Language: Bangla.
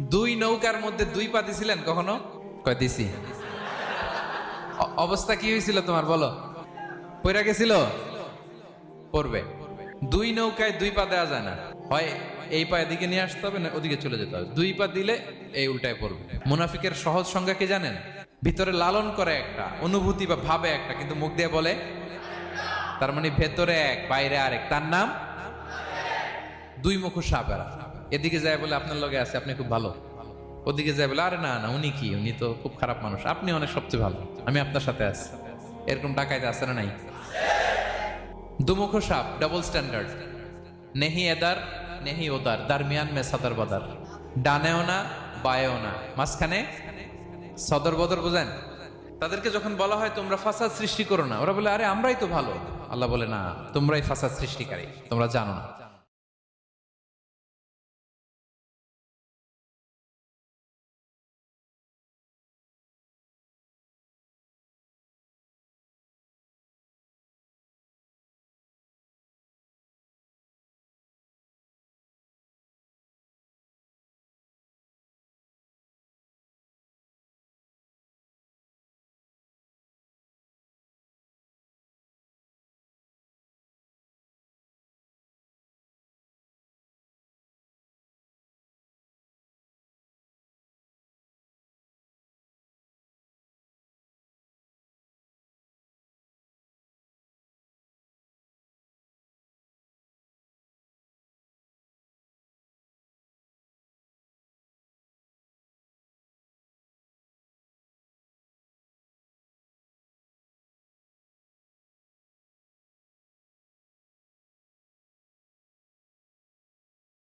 দুই নৌকার মধ্যে দুই পা দিছিলেন কখনো? কয়, দিছি। অবস্থা কি হয়েছিল তোমার, বলো? পইরা গেছিল? পড়বে। দুই নৌকায় দুই পা দেওয়া যায় না। হয় এই পা এদিকে নিয়ে আসতে হবে না ওদিকে চলে যেতে হবে। দুই পা দিলে এই উল্টায় পড়বে। মুনাফিকের সহজ সংজ্ঞা কি জানেন? ভিতরে লালন করে একটা, অনুভূতি বা ভাবে একটা, কিন্তু মুখ দিয়ে বলে, তার মানে ভেতরে এক, বাইরে আরেক, তার নাম? দুই মুখ সাপেরা। এদিকে যায় বলে আপনার লগে আছে, আপনি খুব ভালো। ওদিকে যায় বলে, আরে না না, উনি কি? উনি তো খুব খারাপ মানুষ। আপনি অনেক সবচেয়ে ভালো। আমি আপনার সাথে আছি। এরকম ডাকাইতে আছে না নাই? দুমুখ সাপ ডাবল স্ট্যান্ডার্ড নেহি এদার, নেহি ওদার, দারমিয়ান মে সদর বদর। ডানেও না, বায়েও না। মাঝখানে সদর বদর বুঝেন? তাদেরকে যখন বলা হয়, তোমরা ফাসাদ সৃষ্টি করো না। ওরা বলে, আরে, আমরাই তো ভালো। আল্লাহ বলে, না, তোমরাই ফাসাদ সৃষ্টিকারী। তোমরা জানো না।